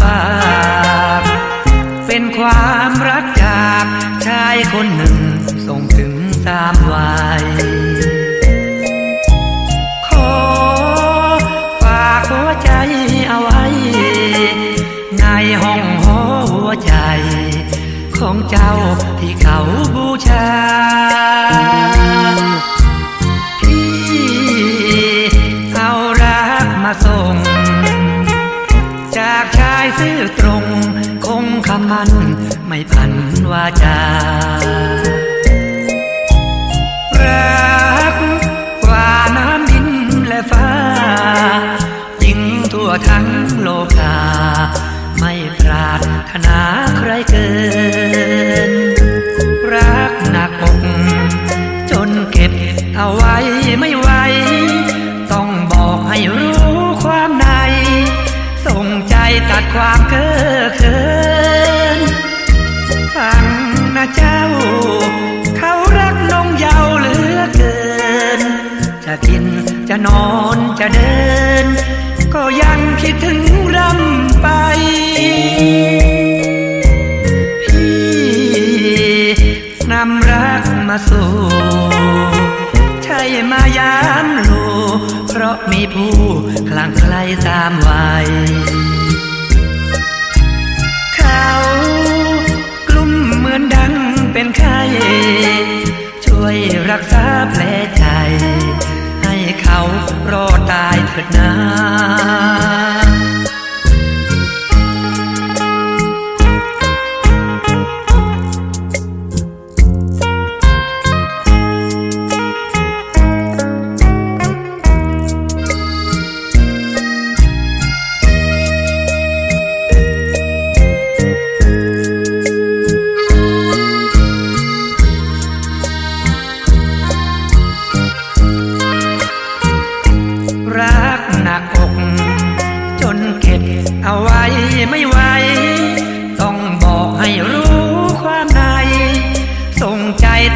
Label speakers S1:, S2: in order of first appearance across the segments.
S1: ฝาก เป็นความรักจากชายคนหนึ่ง ส่งถึงตามวัยขอฝากหัวใจเอาไว้ ในห้องหอหัวใจ ของเจ้าที่เขาบูชาพี่เอารักมาส่งายซื่อตรง คงคำมัน ไม่พันวาจารักกว่าน้ำดินและฟ้ายิ่งทั่วทั้งโลก ความเก้อเขินฟังนะเจ้า เขารักน้องเยาเหลือเกิน จะกินจะนอนจะเดิน ก็ยังคิดถึงรำไปพี่นำรักมาสู่ใช่มายามโลเพราะมีผู้คลั่งไคล้ตามวัยากลุ่มเหมือนดังเป็นไข้ช่วยรักษาแผลใจ ให้เขารอดตายเถิดนา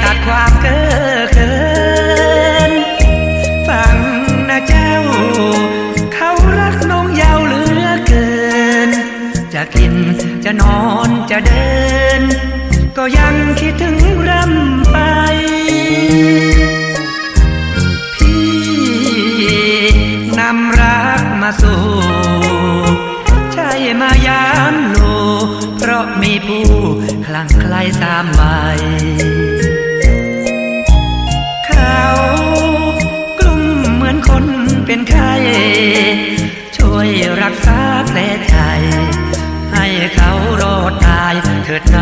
S1: ตัดความเก้อเขินฟังนะเจ้า เขารักน้องเยาวเหลือเกิน จะกินจะนอนจะเดิน ก็ยังคิดถึงรำไป พี่นำรักมาสู่ใช่มายามโลเพราะมีผู้คลั่งไคล้ตามวัยเขามเหมือนคนเป็ เถิดนา